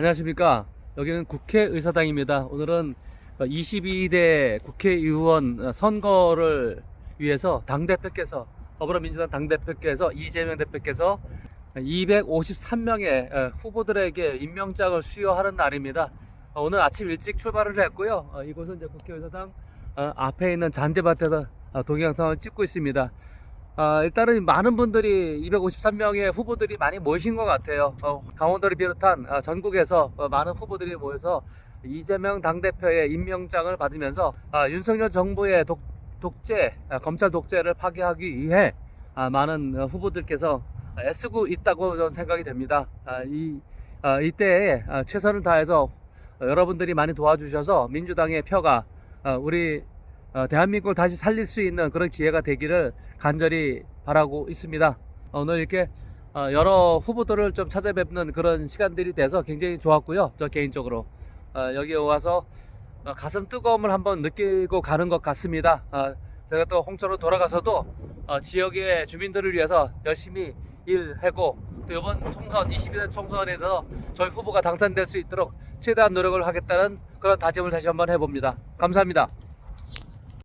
안녕하십니까. 여기는 국회의사당입니다. 오늘은 22대 국회의원 선거를 위해서 당대표께서, 더불어민주당 당대표께서, 이재명 대표께서 253명의 후보들에게 임명장을 수여하는 날입니다. 어, 오늘 아침 일찍 출발을 했고요. 어, 이곳은 이제 국회의사당 어, 앞에 있는 잔디밭에서 어, 동영상을 찍고 있습니다. 아, 일단은 많은 분들이 253명의 후보들이 많이 모이신 것 같아요. 어, 강원도를 비롯한 아, 전국에서 어, 많은 후보들이 모여서 이재명 당대표의 임명장을 받으면서 아, 윤석열 정부의 독, 독재, 아, 검찰 독재를 파괴하기 위해 아, 많은 어, 후보들께서 애쓰고 있다고 저는 생각이 됩니다. 아, 이, 아, 이때에 아, 최선을 다해서 어, 여러분들이 많이 도와주셔서 민주당의 표가 아, 우리 어, 대한민국을 다시 살릴 수 있는 그런 기회가 되기를 간절히 바라고 있습니다. 어, 오늘 이렇게 어, 여러 후보들을 좀 찾아뵙는 그런 시간들이 돼서 굉장히 좋았고요. 저 개인적으로 어, 여기 와서 어, 가슴 뜨거움을 한번 느끼고 가는 것 같습니다. 어, 제가 또 홍천으로 돌아가서도 어, 지역의 주민들을 위해서 열심히 일하고 또 이번 총선 22대 총선에서 저희 후보가 당선될 수 있도록 최대한 노력을 하겠다는 그런 다짐을 다시 한번 해봅니다. 감사합니다.